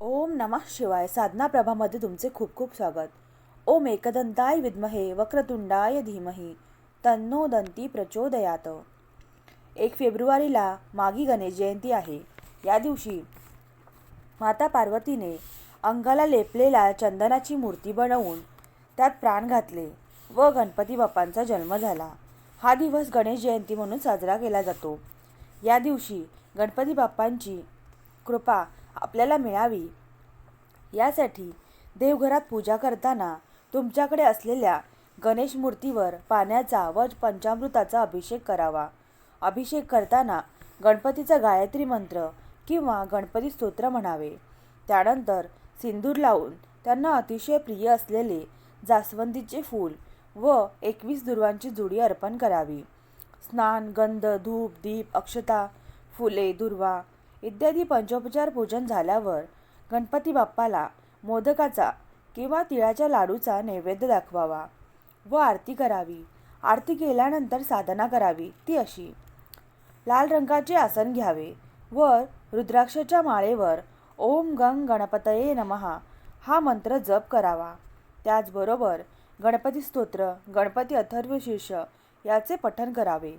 ओम नमः शिवाय साधना प्रभामध्ये तुमचे खूप खूप स्वागत. ओम एकदंताय विद्महे वक्रतुंडाय धीमहि तन्नो दंती प्रचोदयात. एक फेब्रुवारीला मागी गणेश जयंती आहे. या दिवशी माता पार्वतीने अंगाला लेपलेल्या चंदनाची मूर्ती बनवून त्यात प्राण घातले व गणपती बाप्पांचा जन्म झाला. हा दिवस गणेश जयंती म्हणून साजरा केला जातो. या दिवशी गणपती बाप्पांची कृपा आपल्याला मिळावी. यासाठी देवघरात पूजा करताना तुमच्याकडे असलेल्या गणेश मूर्तीवर पाण्याचा व पंचामृताचा अभिषेक करावा. अभिषेक करताना गणपतीचा गायत्री मंत्र किंवा गणपती स्तोत्र म्हणावे. त्यानंतर सिंदूर लावून त्यांना अतिशय प्रिय असलेले जास्वंदीचे फूल व एकवीस दुर्वांची जुडी अर्पण करावी. स्नान गंध धूप दीप अक्षता फुले दुर्वा इत्यादी पंचोपचार पूजन झाल्यावर गणपती बाप्पाला मोदकाचा किंवा तिळाच्या लाडूचा नैवेद्य दाखवावा व आरती करावी. आरती केल्यानंतर साधना करावी ती अशी. लाल रंगाचे आसन घ्यावे. व रुद्राक्षाच्या माळेवर ओम गंग गणपतये नमहा हा मंत्र जप करावा. त्याचबरोबर गणपती स्तोत्र गणपती अथर्वशीर्ष याचे पठण करावे.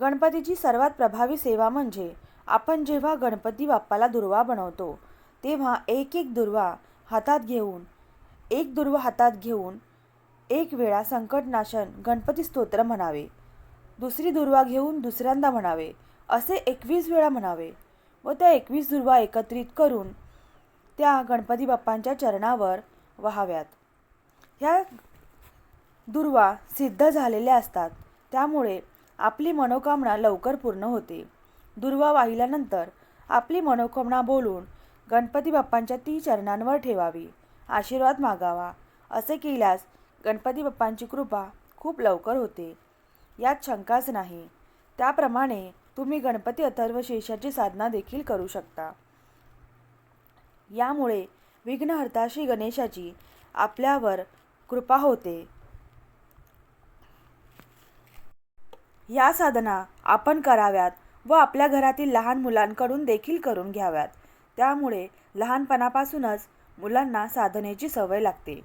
गणपतीची सर्वात प्रभावी सेवा म्हणजे आपण जेव्हा गणपती बाप्पाला दुर्वा बनवतो तेव्हा एक एक दुर्वा हातात घेऊन एक दुर्वा हातात घेऊन एक वेळा संकटनाशन गणपती स्तोत्र म्हणावे. दुसरी दुर्वा घेऊन दुसऱ्यांदा म्हणावे. असे एकवीस वेळा म्हणावे व त्या एकवीस दुर्वा एकत्रित करून त्या गणपती बाप्पांच्या चरणावर व्हाव्यात. ह्या दुर्वा सिद्ध झालेल्या असतात. त्यामुळे आपली मनोकामना लवकर पूर्ण होते. दुर्वा वाहिल्यानंतर आपली मनोकामना बोलून गणपती बाप्पांच्या ती चरणांवर ठेवावी. आशीर्वाद मागावा. असे केल्यास गणपती बाप्पांची कृपा खूप लवकर होते. यात शंकाच नाही. त्याप्रमाणे तुम्ही गणपती अथर्वशीर्षाची साधना देखील करू शकता. यामुळे विघ्नहर्ता श्री गणेशाची आपल्यावर कृपा होते. ह्या साधना आपण कराव्यात व आपल्या घरातील लहान मुलांकडून देखील करून घ्याव्यात. त्यामुळे लहानपणापासूनच मुलांना साधनेची सवय लागते.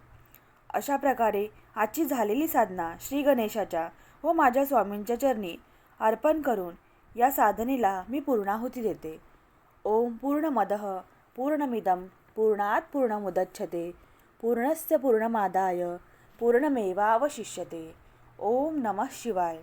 अशा प्रकारे आजची झालेली साधना श्री गणेशाच्या व माझ्या स्वामींच्या चरणी अर्पण करून या साधनेला मी पूर्णाहुती देते. ओम पूर्णमदः पूर्णमिदं पूर्णात पूर्णमुदच्छते पूर्णस्य पूर्णमादाय पूर्णमेवावशिष्यते. ओम नमः शिवाय.